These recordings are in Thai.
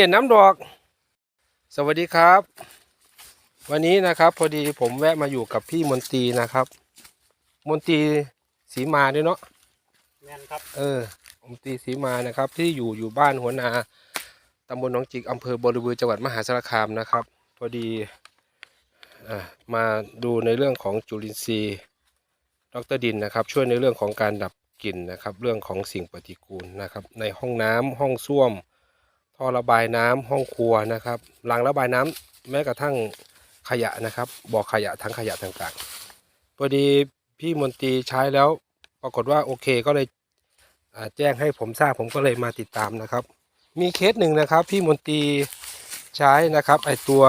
เด่นน้ำดอก สวัสดีครับ วันนี้นะครับ พอดีผมแวะมาอยู่กับพี่มนตรีนะครับ มนตรีสีมาด้วยเนาะแม่นครับ เออมนตรีสีมานะครับ ที่อยู่อยู่บ้านหัวนาตำบลหนองจิกอำเภอบริบูรณ์จังหวัดมหาสารคามนะครับ พอดีอะมาดูในเรื่องของจุลินทรีย์ดรดินนะครับ ช่วยในเรื่องของการดับกลิ่นนะครับ เรื่องของสิ่งปฏิกูลนะครับ ในห้องน้ำห้องส้วม ท่อระบายน้ำห้องครัวนะครับรางระบายน้ำแม้กระทั่งขยะนะครับบ่อขยะทั้งขยะต่างๆพอดีพี่มนตรีใช้แล้วปรากฏว่าโอเคก็เลยแจ้งให้ผมทราบผมก็เลยมาติดตามนะครับ มีเคสหนึ่งนะครับ พี่มนตรีใช้นะครับไอตัว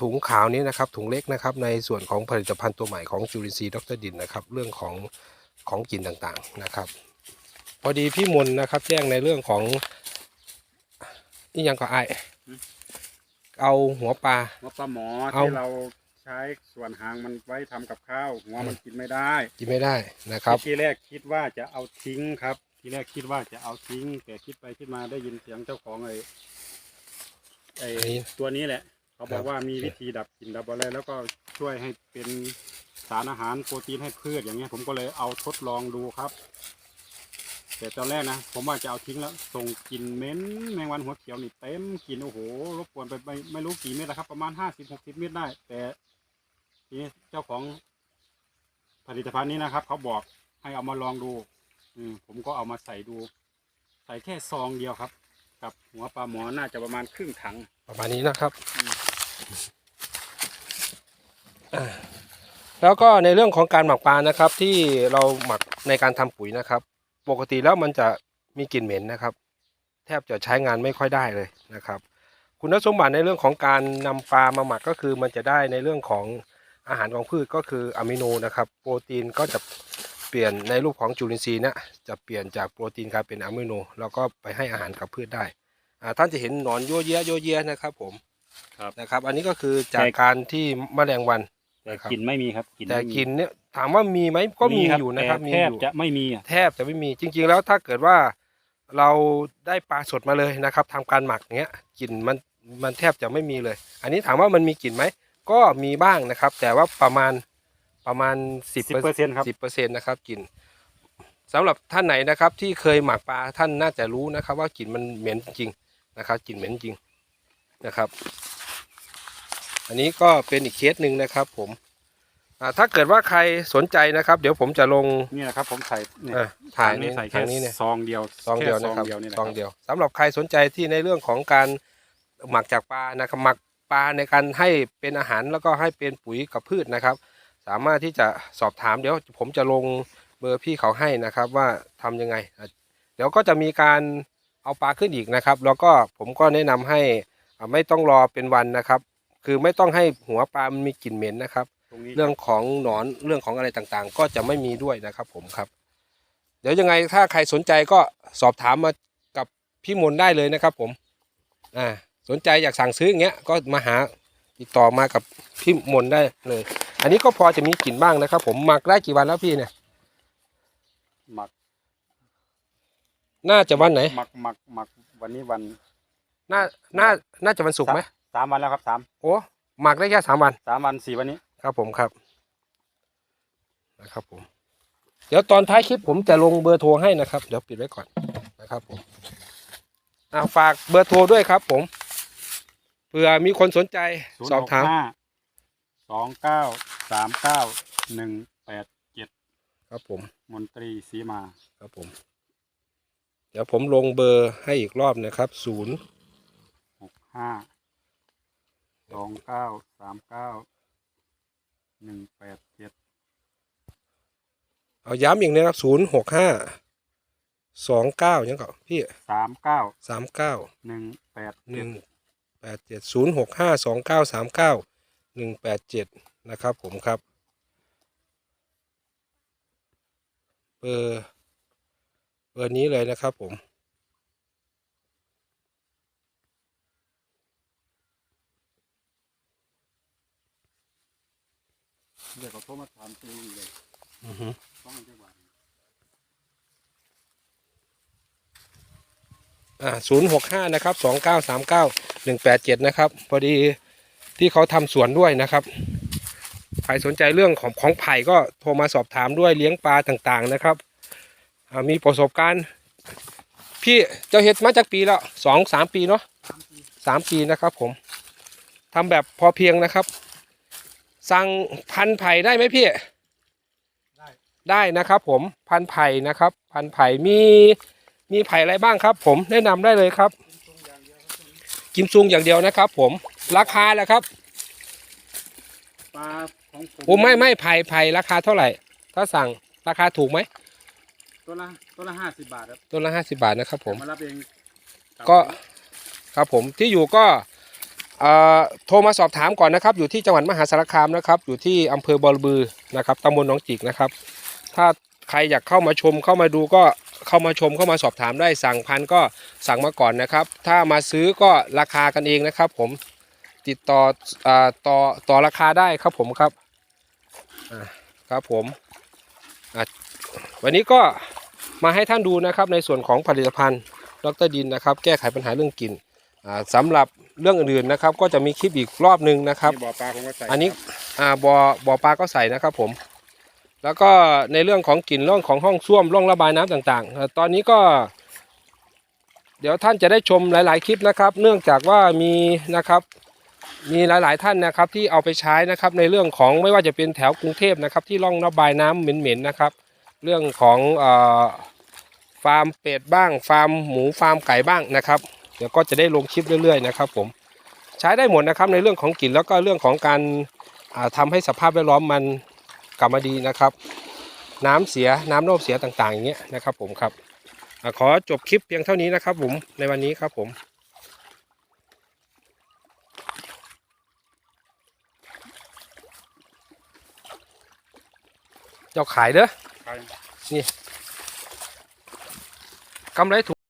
ถุงขาวนี้นะครับถุงเล็กนะครับในส่วนของผลิตภัณฑ์ตัวใหม่ของจุลินทรีย์ดรดินนะครับ เรื่องของของกลิ่นต่างๆนะครับ พอดีพี่มนนะครับแจ้งในเรื่องของ นี่ยังก็ไอายเอาหัวปลาหัวปลาหมอเอา ที่เราใช้ส่วนหางมันไว้ทำกับข้าวหัวมันกินไม่ได้กินไม่ได้นะครับ ทีแรกคิดว่าจะเอาทิ้งครับ ทีแรกคิดว่าจะเอาทิ้ง แต่คิดไปคิดมาได้ยินเสียงเจ้าของไอ้ไอ้อันนี้ตัวนี้แหละ เขาบอครักบ ว่ามีโอเควิธีดับกลิ่นดับอะไรแล้วก็ช่วยให้เป็นสารอาหารโปรตีนให้พืชอย่างเงี้ยผมก็เลยเอาทดลองดูครับ แต่ตอนแรกนะผมว่าจะเอาทิ้งแล้วส่งกลิ่นเหม็นแมงวันหัวเขียวนี่เต็มกลิ่นโอ้โหรบกวนไปไม่ไม่รู้กี่เม็ดแล้วครับ ประมาณห้าสิบหกสิบเม็ดได้ แต่ทีนี้เจ้าของผลิตภัณฑ์นี้นะครับ เขาบอกให้เอามาลองดู อืมผมก็เอามาใส่ดู ใส่แค่ซองเดียวครับ กับหัวปลาหมอน่าจะประมาณครึ่งถัง ประมาณนี้นะครับอ่าแล้วก็ในเรื่องของการหมักปลานะครับ ที่เราหมักในการทำปุ๋ยนะครับ ปกติแล้วมันจะมีกลิ่นเหม็นนะครับ แทบจะใช้งานไม่ค่อยได้เลยนะครับ คุณสมบัติในเรื่องของการนำปลามาหมักก็คือมันจะได้ในเรื่องของอาหารของพืชก็คืออะมิโนนะครับ โปรตีนก็จะเปลี่ยนในรูปของจุลินทรีย์นะจะเปลี่ยนจากโปรตีนกลายเป็นอะมิโน แล้วก็ไปให้อาหารกับพืชได้อ่าท่านจะเห็นหนอนโยเยะโยเยะนะครับผมครับนะครับ อันนี้ก็คือจากแต่การที่แมลงวัน แต่นะครับ กลิ่นไม่มีครับกลิ่นแต่ไม่มีกินเนี่ยถามว่ามีไหมก็มีอยู่นะครับแต่มีแทอบยู่ จะไม่มีอะแทบจะไม่มีจริง ๆ แล้วถ้าเกิดว่าเราได้ปลาสดมาเลยนะครับทำการหมักเงี้ยกลิ่นมันมันแทบจะไม่มีเลย อันนี้ถามว่ามันมีกลิ่นไหมก็มีบ้างนะครับ แต่ว่าประมาณประมาณสิบสิบเปอร์เซ็นต์ครับ สิบเปอร์เซ็นต์นะครับกลิ่นสำหรับท่านไหนนะครับ ที่เคยหมักปลาท่านน่าจะรู้นะครับ ว่ากลิ่นมันเหม็นจริงนะครับกลิ่นเหม็นจริงนะครับ อันนี้ก็เป็นอีกเคสหนึ่งนะครับผมอ่าถ้าเกิดว่าใครสนใจนะครับ เดี๋ยวผมจะลง นี่แหละครับผมใส่เนี่ยเออถ่ายถังนี่ใส่ทาแค่งนี้เนี่ย ซองเดียวซองเดียวแนะครับซองเดียวนี่แหละซองครับเดียวสำหรับใครสนใจที่ในเรื่องของการหมักจากปลานะครับหมักปลาในการให้เป็นอาหารแล้วก็ให้เป็นปุ๋ยกับพืชนะครับ สามารถที่จะสอบถามเดี๋ยวผมจะลงเบอร์พี่เขาให้นะครับว่าทำยังไงอะเดี๋ยวก็จะมีการเอาปลาขึ้นอีกนะครับ แล้วก็ผมก็แนะนำให้อะไม่ต้องรอเป็นวันนะครับ คือไม่ต้องให้หัวปลามันมีกลิ่นเหม็นนะครับ ตรงนี้เรื่องของหนอนเรื่องของอะไรต่างๆ ก็จะไม่มีด้วยนะครับผมครับ เดี๋ยวยังไงถ้าใครสนใจก็สอบถามมากับพี่มนต์ได้เลยนะครับ ผมอ่าสนใจอยากสั่งซื้ออย่างเงี้ยก็มาหาติดต่อมากับพี่มนต์ได้เลย อันนี้ก็พอจะมีกลิ่นบ้างนะครับ ผมหมักได้กี่วันแล้วพี่เนี่ย หมักน่าจะวันไหนหมักหมักหมักวันนี้วัน น่าน่าน่าจะวันศุกร์ไหม สามวันแล้วครับสามโอ้หมักได้แค่สามวันสามวันสี่วันนี้ ครับผมครับนะครับผมเดี๋ยวตอนท้ายคลิปผมจะลงเบอร์โทรให้นะครับ เดี๋ยวปิดไว้ก่อนนะครับผมอ่าฝากเบอร์โทรด้วยครับ ผมเผื่อมีคนสนใจศูนย์สอบหกถามห้าสองเก้าสามเก้าหนึ่งแปดเจ็ดครับผม มนตรีสีมาครับผม เดี๋ยวผมลงเบอร์ให้อีกรอบนะครับศูนย์หกห้า สองเก้าสามเก้าหนึ่งแปดเจ็ดเอาย้ำอีกนะครับศูนย์หกห้าสองเก้ายังก่อนพี่สามเก้าสามเก้าหนึ่งแปดหนึ่งแปดเจ็ดศูนย์หกห้าสองเก้าสามเก้าหนึ่งแปดเจ็ดนะครับผมครับเบอร์เบอร์นี้เลยนะครับผม เดี๋ยวเขาโทรมาถามตัวเองเลยอือฮึต้องจังหวะอ่าศูนย์หกห้านะครับสองเก้าสามเก้าหนึ่งแปดเจ็ดนะครับ พอดีที่เขาทำสวนด้วยนะครับ ใครสนใจเรื่องของของไผ่ก็โทรมาสอบถามด้วยเลี้ยงปลาต่างๆนะครับอ่ามีประสบการณ์ พี่เจ้าเฮ็ดมาจากปีแล้วสองสามปีเนาะสามปีนะครับผมทำแบบพอเพียงนะครับ สั่งพันธุ์ไผ่ได้ไหมพี่ ได้ได้นะครับ ผมพันธุ์ไผ่นะครับ พันธุ์ไผ่มีมีไผ่อะไรบ้างครับ ผมแนะนำได้เลยครับ กิมซุงอย่างเดียวนะครับ ผมราคาแหละครับปลาของผมโอ้ไม่ไม่ไผ่ไผ่ราคาเท่าไหร่ ถ้าสั่งราคาถูกไหมตัวละตัวละห้าสิบบาทครับต้นละห้าสิบาทนะครับ ผมมารับเองก็ครับผมที่อยู่ก็เอ่อ โทรมาสอบถามก่อนนะครับ อยู่ที่จังหวัดมหาสารคามนะครับ อยู่ที่อำเภอบอระบือนะครับตำบลหนองจิกนะครับ ถ้าใครอยากเข้ามาชมเข้ามาดูก็เข้ามาชมเข้ามาสอบถามได้สั่งพันก็สั่งมาก่อนนะครับ ถ้ามาซื้อก็ราคากันเองนะครับ ผมติดต่ออต่อต่อราคาได้ครับผมครับครับผมวันนี้ก็มาให้ท่านดูนะครับในส่วนของผลิตภัณฑ์ดรดินนะครับ แก้ไขปัญหาเรื่องกลิ่น สำหรับเรื่องอื่นๆนะครับ ก็จะมีคลิปอีกรอบหนึ่งนะครับนี่บ่อปลาผมก็ใส่อันนี้อ่าบ่อบ่อปลาก็ใส่นะครับผม แล้วก็ในเรื่องของกลิ่นเรื่องของห้องส้วมร่องระบายน้ำต่างๆเอ่อตอนนี้ก็ เดี๋ยวท่านจะได้ชมหลาย ๆ คลิปนะครับ เนื่องจากว่ามีนะครับมีหลาย ๆ ท่านนะครับที่เอาไปใช้นะครับในเรื่องของไม่ว่าจะเป็นแถวกรุงเทพนะครับ ที่ร่องระบายน้ำเหม็นๆนะครับ เรื่องของเออฟาร์มเป็ดบ้าง ฟาร์มหมูฟาร์มไก่บ้างนะครับ เดี๋ยวก็จะได้ลงคลิปเรื่อยๆนะครับผมใช้ได้หมดนะครับในเรื่องของกลิ่นแล้วก็เรื่องของการอ่าทำให้สภาพแวดล้อมมันกลับมาดีนะครับ น้ำเสียน้ำโนมเสียต่างๆอย่างเงี้ยนะครับผมครับอาขอจบคลิปเพียงเท่านี้นะครับผมในวันนี้ครับผมเจ้าขายเด้อใช่กำไรถูก